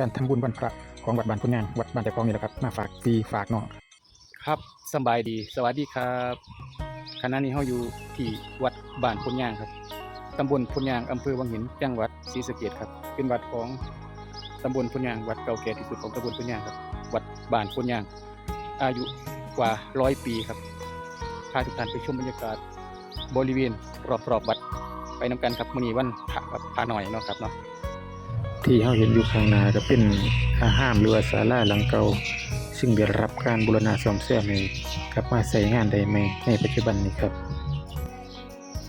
การทำบุญวันพระของวัดบ้านพุนยางวัดบ้านเจ้าของนี่แหละครับ มาฝากฟีฝากน้องครับสบายดี สวัสดีครับขณะนี้เฮาอยู่ที่วัดบ้านพุนยางครับตำบลพุนยางอำเภอวังหินจังหวัดศรีสะเกษครับ เป็นวัดของตำบลพุนยางวัดเก่าแก่ที่สุดของตำบลพุนยางครับ วัดบ้านพุนยางอายุกว่าร้อยปีครับพาทุกท่านไปชมบรรยากาศบริเวณรอบๆวัดไปนำกันครับมื้อนี้วันพระครับพาหน่อยเนาะครับเนาะ ที่เราเห็นอยู่ข้างหน้าก็เป็นอาห้ามหรือว่าศาลาหลังเก่าซึ่งได้รับการบูรณะซ่อมแซมให้กลับมาใช้งานได้ใหม่ในปัจจุบันนี้ครับ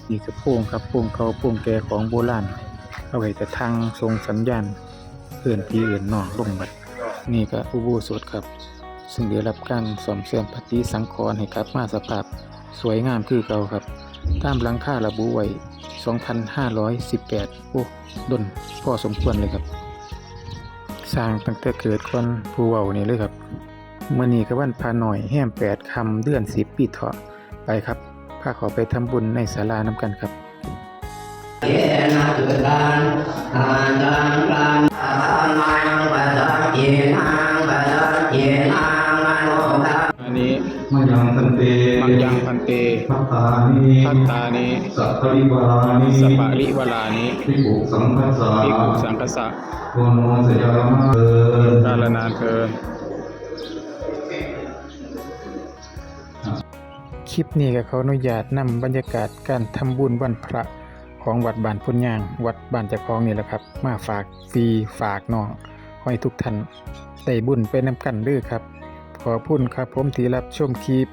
นี่คือโป่งครับโป่งเขาโป่งแก่ของโบราณเอาไว้แต่ทางส่งสัญญาณเอื่อนพี่เอื่นนองลงบัดนี่ก็อุโบสถครับ ซึ่งได้รับการซ่อมแซมปฏิสังขรณ์ให้กลับมาสภาพสวยงามคือเก่าครับ ตามหลังค่าระบุไว้ 2,518 โอ้ดนพอสมควรเลยครับ สร้างตั้งแต่เกิดคนผู้เว้านี่เลยครับเมื่อนี้ก็วันพาหน่อยแห้ม8คำเดือน10ปีเถาะไปครับพาขอไปทำบุญในศาลาน้ำกันครับเยนะตุตังอาจังตังอามังปัสสะเยนัง มยังพันเตมังยังพันเตพัตตานิพัตตานิสัพพริวารานิสปะริวลานิภิกขุสังฆสสะภิกขุสังคสะโกโนสยามะเอินกาลนานเทินคลิปนี้ก็ขออนุญาตนำบรรยากาศการทำบุญวันพระของวัดบ้านพุนยาง วัดบ้านเจ้าของนี่แหละครับ มาฝากฟรีฝากน้องขอให้ทุกท่านได้บุญไปนำกันเด้อครับ ขอบคุณครับผมที่รับชมคลิป